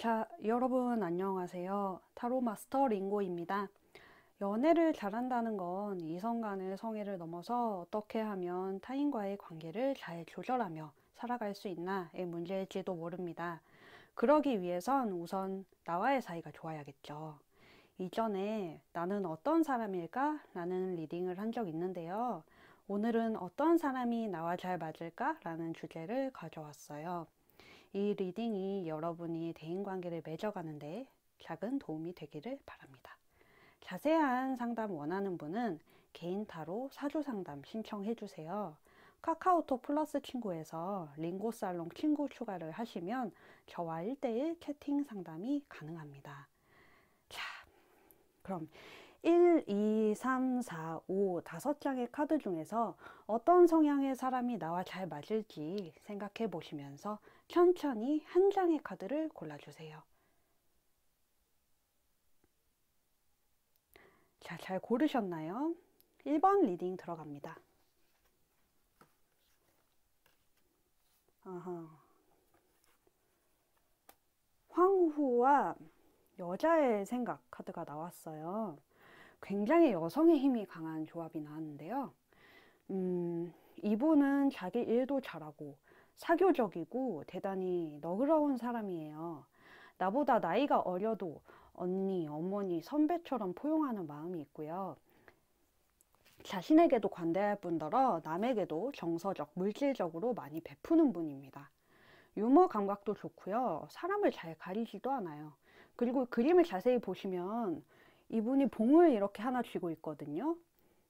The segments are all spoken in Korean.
자, 여러분 안녕하세요. 타로 마스터 링고입니다. 연애를 잘한다는 건 이성 간의 성애를 넘어서 어떻게 하면 타인과의 관계를 잘 조절하며 살아갈 수 있나의 문제일지도 모릅니다. 그러기 위해선 우선 나와의 사이가 좋아야겠죠. 이전에 나는 어떤 사람일까? 라는 리딩을 한 적 있는데요. 오늘은 어떤 사람이 나와 잘 맞을까? 라는 주제를 가져왔어요. 이 리딩이 여러분이 대인관계를 맺어가는데 작은 도움이 되기를 바랍니다. 자세한 상담 원하는 분은 개인 타로 사주 상담 신청해 주세요. 카카오톡 플러스 친구에서 링고 살롱 친구 추가를 하시면 저와 1대1 채팅 상담이 가능합니다. 자, 그럼 1, 2, 3, 4, 5 다섯 장의 카드 중에서 어떤 성향의 사람이 나와 잘 맞을지 생각해 보시면서 천천히 한 장의 카드를 골라주세요. 자, 잘 고르셨나요? 1번 리딩 들어갑니다. 아하. 황후와 여자의 생각 카드가 나왔어요. 굉장히 여성의 힘이 강한 조합이 나왔는데요. 음, 이분은 자기 일도 잘하고 사교적이고 대단히 너그러운 사람이에요. 나보다 나이가 어려도 언니, 어머니, 선배처럼 포용하는 마음이 있고요. 자신에게도 관대할 뿐더러 남에게도 정서적, 물질적으로 많이 베푸는 분입니다. 유머 감각도 좋고요. 사람을 잘 가리지도 않아요. 그리고 그림을 자세히 보시면 이분이 봉을 이렇게 하나 쥐고 있거든요.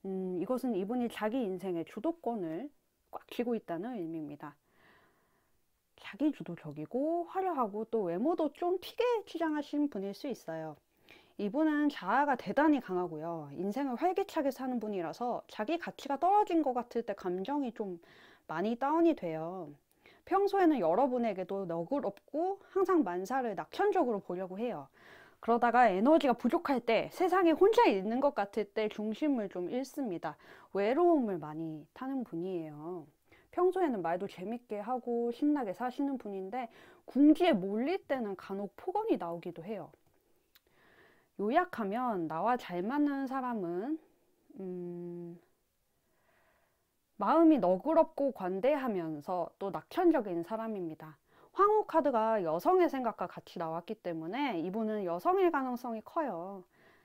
음, 이것은 이분이 자기 인생의 주도권을 꽉 쥐고 있다는 의미입니다. 자기 주도적이고 화려하고 또 외모도 좀 튀게 치장하신 분일 수 있어요. 이분은 자아가 대단히 강하고요. 인생을 활기차게 사는 분이라서 자기 가치가 떨어진 것 같을 때 감정이 좀 많이 다운이 돼요. 평소에는 여러분에게도 너그럽고 항상 만사를 낙천적으로 보려고 해요. 그러다가 에너지가 부족할 때 세상에 혼자 있는 것 같을 때 중심을 좀 잃습니다. 외로움을 많이 타는 분이에요. 평소에는 말도 재밌게 하고 신나게 사시는 분인데 궁지에 몰릴 때는 간혹 폭언이 나오기도 해요. 요약하면 나와 잘 맞는 사람은 음, 마음이 너그럽고 관대하면서 또 낙천적인 사람입니다. 황후 카드가 여성의 생각과 같이 나왔기 때문에 이분은 여성의 가능성이 커요.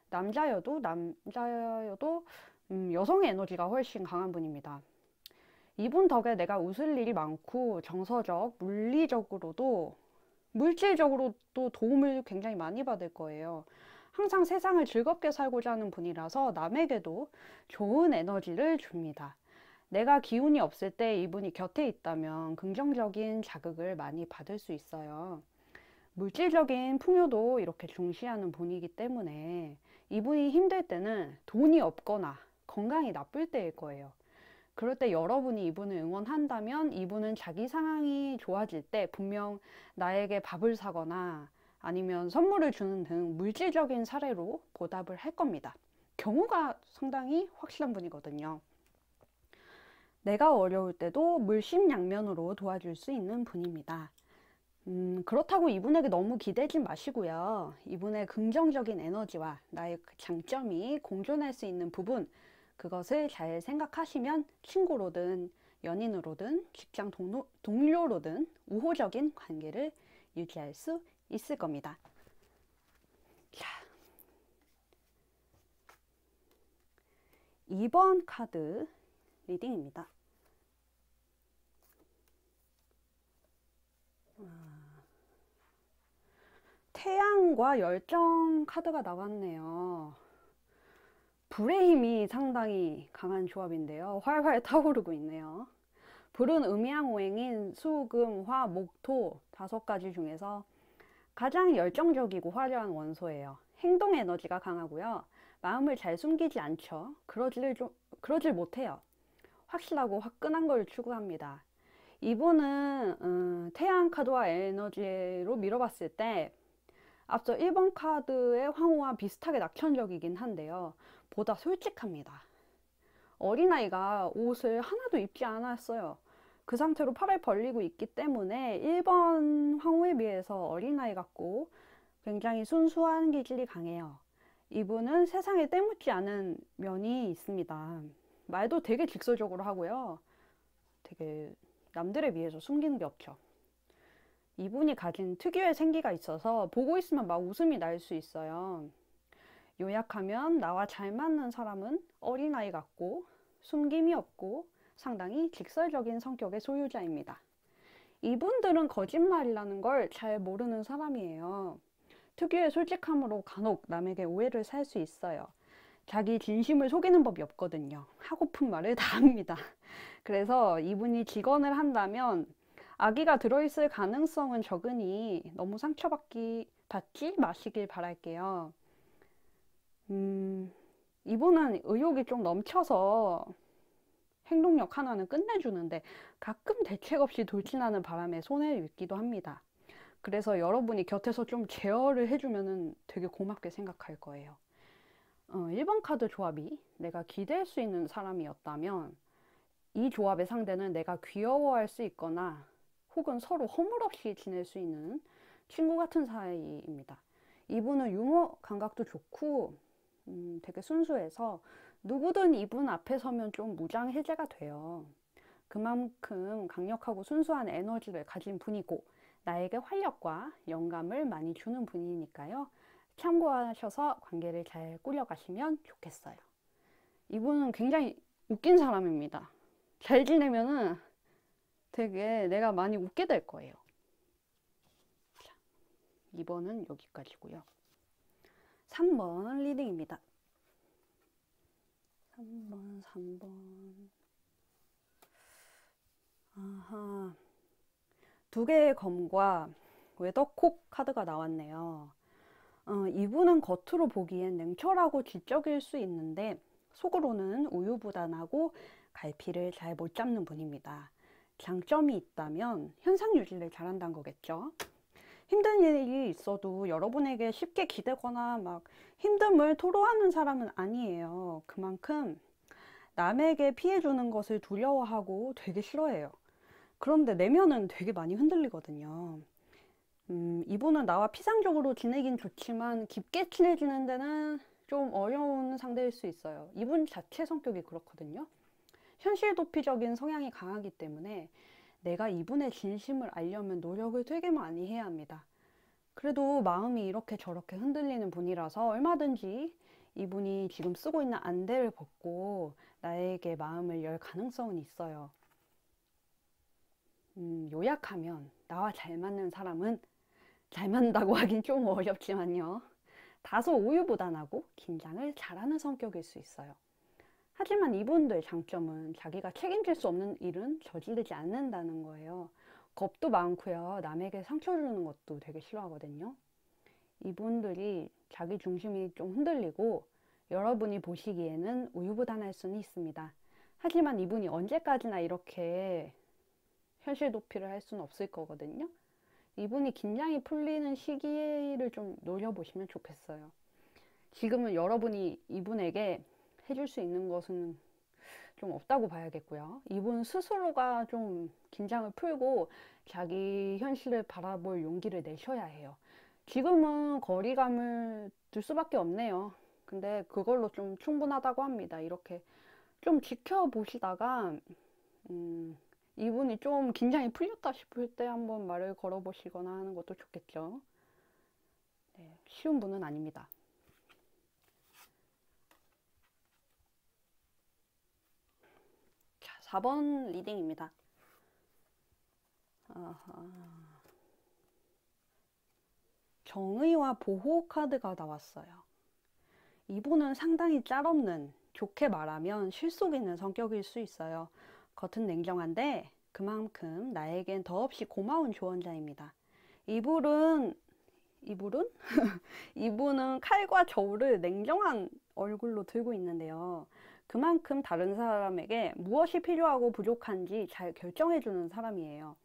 남자여도 남자여도 음, 여성의 에너지가 훨씬 강한 분입니다. 이분 덕에 내가 웃을 일이 많고 정서적, 물리적으로도 물질적으로도 도움을 굉장히 많이 받을 거예요. 항상 세상을 즐겁게 살고자 하는 분이라서 남에게도 좋은 에너지를 줍니다. 내가 기운이 없을 때 이분이 곁에 있다면 긍정적인 자극을 많이 받을 수 있어요. 물질적인 풍요도 이렇게 중시하는 분이기 때문에 이분이 힘들 때는 돈이 없거나 건강이 나쁠 때일 거예요. 그럴 때 여러분이 이분을 응원한다면 이분은 자기 상황이 좋아질 때 분명 나에게 밥을 사거나 아니면 선물을 주는 등 물질적인 사례로 보답을 할 겁니다. 경우가 상당히 확실한 분이거든요. 내가 어려울 때도 물심양면으로 도와줄 수 있는 분입니다. 음, 그렇다고 이분에게 너무 기대지 마시고요. 이분의 긍정적인 에너지와 나의 그 장점이 공존할 수 있는 부분, 그것을 잘 생각하시면 친구로든 연인으로든 직장 동료, 동료로든 우호적인 관계를 유지할 수 있을 겁니다. 자, 2번 카드 리딩입니다. 태양과 열정 카드가 나왔네요. 불의 힘이 상당히 강한 조합인데요. 활활 타오르고 있네요. 불은 음양오행인 수, 금, 화, 목, 토 다섯 가지 중에서 가장 열정적이고 화려한 원소예요. 행동 에너지가 강하고요. 마음을 잘 숨기지 않죠. 그러질 좀, 그러질 못해요. 확실하고 화끈한 걸 추구합니다. 이분은 음, 태양 카드와 에너지로 밀어봤을 때 앞서 1번 카드의 황후와 비슷하게 낙천적이긴 한데요. 보다 솔직합니다. 어린아이가 옷을 하나도 입지 않았어요. 그 상태로 팔을 벌리고 있기 때문에 1번 황후에 비해서 어린아이 같고 굉장히 순수한 기질이 강해요. 이분은 세상에 때묻지 않은 면이 있습니다. 말도 되게 직설적으로 하고요. 되게 남들에 비해서 숨기는 게 없죠. 이분이 가진 특유의 생기가 있어서 보고 있으면 막 웃음이 날 수 있어요. 요약하면 나와 잘 맞는 사람은 어린아이 같고 숨김이 없고 상당히 직설적인 성격의 소유자입니다. 이분들은 거짓말이라는 걸 잘 모르는 사람이에요. 특유의 솔직함으로 간혹 남에게 오해를 살 수 있어요. 자기 진심을 속이는 법이 없거든요. 하고픈 말을 다 합니다. 그래서 이분이 직언을 한다면 아기가 들어있을 가능성은 적으니 너무 상처받기 받지 마시길 바랄게요. 음, 이분은 의욕이 좀 넘쳐서 행동력 하나는 끝내주는데 가끔 대책 없이 돌진하는 바람에 손해를 입기도 합니다. 그래서 여러분이 곁에서 좀 제어를 해주면 되게 고맙게 생각할 거예요. 어, 1번 카드 조합이 내가 기댈 수 있는 사람이었다면 이 조합의 상대는 내가 귀여워할 수 있거나 혹은 서로 허물없이 지낼 수 있는 친구 같은 사이입니다. 이분은 유머 감각도 좋고 음, 되게 순수해서 누구든 이분 앞에 서면 좀 무장 해제가 돼요. 그만큼 강력하고 순수한 에너지를 가진 분이고 나에게 활력과 영감을 많이 주는 분이니까요. 참고하셔서 관계를 잘 꾸려가시면 좋겠어요. 이분은 굉장히 웃긴 사람입니다. 잘 지내면은 되게 내가 많이 웃게 될 거예요. 자, 2번은 여기까지고요. 3번 리딩입니다. 3번, 3번. 아하. 두 개의 검과 웨더콕 카드가 나왔네요. 어, 이분은 겉으로 보기엔 냉철하고 지적일 수 있는데 속으로는 우유부단하고 갈피를 잘 못 잡는 분입니다. 장점이 있다면 현상 유지를 잘한다는 거겠죠. 힘든 일이 있어도 여러분에게 쉽게 기대거나 막 힘듦을 토로하는 사람은 아니에요. 그만큼 남에게 피해 주는 것을 두려워하고 되게 싫어해요. 그런데 내면은 되게 많이 흔들리거든요. 음, 이분은 나와 피상적으로 지내긴 좋지만 깊게 친해지는 데는 좀 어려운 상대일 수 있어요. 이분 자체 성격이 그렇거든요. 현실 도피적인 성향이 강하기 때문에 내가 이분의 진심을 알려면 노력을 되게 많이 해야 합니다. 그래도 마음이 이렇게 저렇게 흔들리는 분이라서 얼마든지 이분이 지금 쓰고 있는 안대를 벗고 나에게 마음을 열 가능성은 있어요. 음, 요약하면 나와 잘 맞는 사람은 잘 맞는다고 하긴 좀 어렵지만요. 다소 우유부단하고 긴장을 잘하는 성격일 수 있어요. 하지만 이분들의 장점은 자기가 책임질 수 없는 일은 저지르지 않는다는 거예요. 겁도 많고요. 남에게 상처 주는 것도 되게 싫어하거든요. 이분들이 자기 중심이 좀 흔들리고 여러분이 보시기에는 우유부단할 수는 있습니다. 하지만 이분이 언제까지나 이렇게 현실 도피를 할 수는 없을 거거든요. 이분이 긴장이 풀리는 시기를 좀 노려보시면 좋겠어요. 지금은 여러분이 이분에게 해줄 수 있는 것은 좀 없다고 봐야겠고요. 이분 스스로가 좀 긴장을 풀고 자기 현실을 바라볼 용기를 내셔야 해요. 지금은 거리감을 둘 수밖에 없네요. 근데 그걸로 좀 충분하다고 합니다. 이렇게 좀 지켜보시다가, 음, 이분이 좀 긴장이 풀렸다 싶을 때 한번 말을 걸어보시거나 하는 것도 좋겠죠. 네, 쉬운 분은 아닙니다. 자, 4번 리딩입니다. 아하. 정의와 보호 카드가 나왔어요. 이분은 상당히 짤없는, 좋게 말하면 실속 있는 성격일 수 있어요. 겉은 냉정한데 그만큼 나에겐 더없이 고마운 조언자입니다. 이분은 이분은 이분은 칼과 저울을 냉정한 얼굴로 들고 있는데요. 그만큼 다른 사람에게 무엇이 필요하고 부족한지 잘 결정해주는 사람이에요.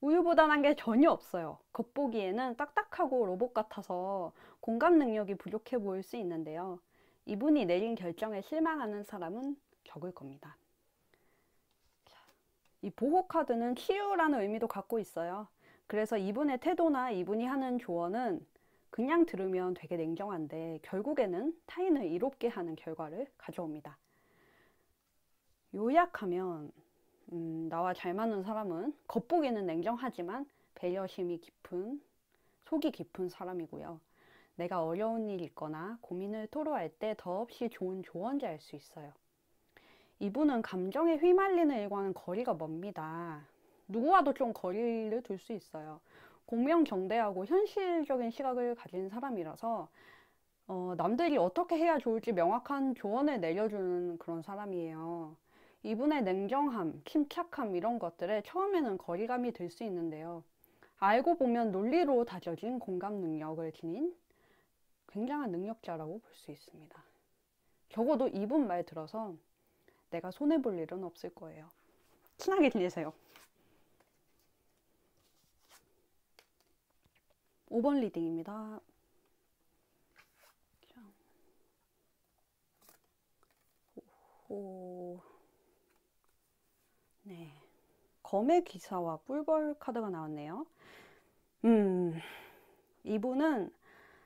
우유부단한 게 전혀 없어요. 겉보기에는 딱딱하고 로봇 같아서 공감 능력이 부족해 보일 수 있는데요. 이분이 내린 결정에 실망하는 사람은 적을 겁니다. 이 보호 카드는 치유라는 의미도 갖고 있어요. 그래서 이분의 태도나 이분이 하는 조언은 그냥 들으면 되게 냉정한데 결국에는 타인을 이롭게 하는 결과를 가져옵니다. 요약하면 음, 나와 잘 맞는 사람은 겉보기는 냉정하지만 배려심이 깊은 속이 깊은 사람이고요. 내가 어려운 일이 있거나 고민을 토로할 때 더없이 좋은 조언자일 수 있어요. 이분은 감정에 휘말리는 일과는 거리가 멉니다. 누구와도 좀 거리를 둘 수 있어요. 공명정대하고 현실적인 시각을 가진 사람이라서 어, 남들이 어떻게 해야 좋을지 명확한 조언을 내려주는 그런 사람이에요. 이분의 냉정함, 침착함 이런 것들에 처음에는 거리감이 들 수 있는데요. 알고 보면 논리로 다져진 공감 능력을 지닌 굉장한 능력자라고 볼 수 있습니다. 적어도 이분 말 들어서 내가 손해볼 일은 없을 거예요. 친하게 지내세요. 5번 리딩입니다. 오, 네. 검의 기사와 꿀벌 카드가 나왔네요. 음, 이분은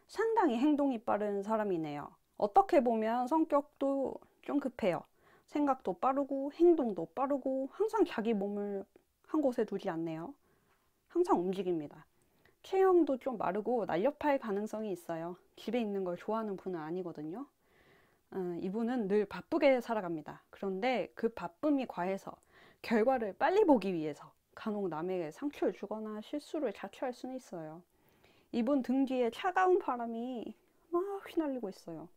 상당히 행동이 빠른 사람이네요. 어떻게 보면 성격도 좀 급해요. 생각도 빠르고 행동도 빠르고 항상 자기 몸을 한 곳에 두지 않네요. 항상 움직입니다. 체형도 좀 마르고 날렵할 가능성이 있어요. 집에 있는 걸 좋아하는 분은 아니거든요. 어, 이분은 늘 바쁘게 살아갑니다. 그런데 그 바쁨이 과해서 결과를 빨리 보기 위해서 간혹 남에게 상처를 주거나 실수를 자초할 수는 있어요. 이분 등 뒤에 차가운 바람이 막 휘날리고 있어요.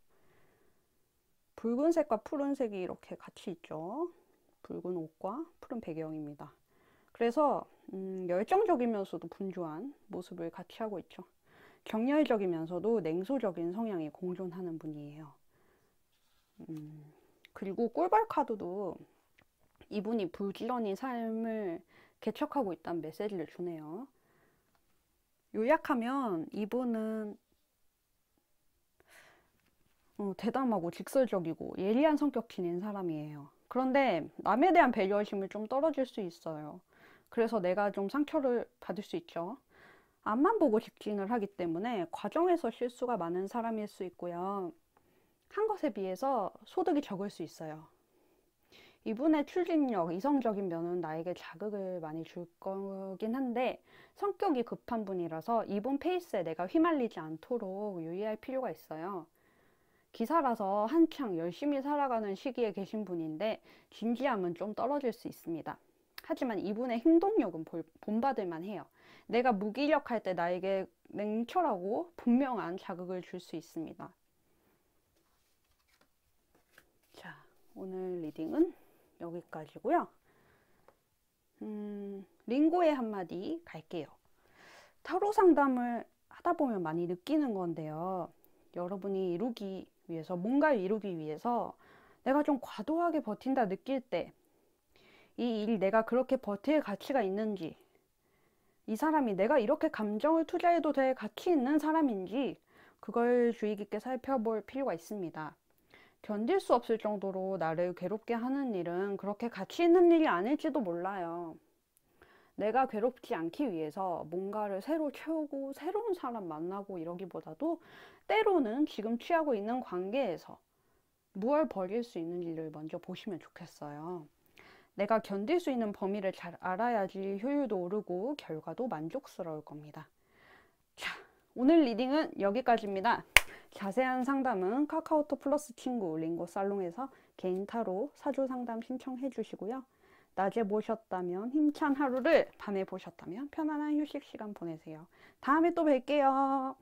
붉은색과 푸른색이 이렇게 같이 있죠. 붉은 옷과 푸른 배경입니다. 그래서 음, 열정적이면서도 분주한 모습을 같이 하고 있죠. 격렬적이면서도 냉소적인 성향이 공존하는 분이에요. 음, 그리고 꿀벌 카드도 이분이 부지런히 삶을 개척하고 있다는 메시지를 주네요. 요약하면 이분은 어, 대담하고 직설적이고 예리한 성격 지닌 사람이에요. 그런데 남에 대한 배려심을 좀 떨어질 수 있어요. 그래서 내가 좀 상처를 받을 수 있죠. 앞만 보고 직진을 하기 때문에 과정에서 실수가 많은 사람일 수 있고요. 한 것에 비해서 소득이 적을 수 있어요. 이분의 추진력, 이성적인 면은 나에게 자극을 많이 줄 거긴 한데 성격이 급한 분이라서 이분 페이스에 내가 휘말리지 않도록 유의할 필요가 있어요. 기사라서 한창 열심히 살아가는 시기에 계신 분인데 진지함은 좀 떨어질 수 있습니다. 하지만 이분의 행동력은 본받을만 해요. 내가 무기력할 때 나에게 냉철하고 분명한 자극을 줄 수 있습니다. 자, 오늘 리딩은 여기까지고요. 음, 링고의 한마디 갈게요. 타로 상담을 하다 보면 많이 느끼는 건데요. 여러분이 이루기 위해서, 뭔가를 이루기 위해서 내가 좀 과도하게 버틴다 느낄 때, 이 일 내가 그렇게 버틸 가치가 있는지, 이 사람이 내가 이렇게 감정을 투자해도 될 가치 있는 사람인지, 그걸 주의 깊게 살펴볼 필요가 있습니다. 견딜 수 없을 정도로 나를 괴롭게 하는 일은 그렇게 가치 있는 일이 아닐지도 몰라요. 내가 괴롭지 않기 위해서 뭔가를 새로 채우고 새로운 사람 만나고 이러기보다도 때로는 지금 취하고 있는 관계에서 무얼 버릴 수 있는지를 먼저 보시면 좋겠어요. 내가 견딜 수 있는 범위를 잘 알아야지 효율도 오르고 결과도 만족스러울 겁니다. 자, 오늘 리딩은 여기까지입니다. 자세한 상담은 카카오톡 플러스 친구 링고 살롱에서 개인 타로 사주 상담 신청해 주시고요. 낮에 보셨다면 힘찬 하루를 밤에 보셨다면 편안한 휴식 시간 보내세요. 다음에 또 뵐게요.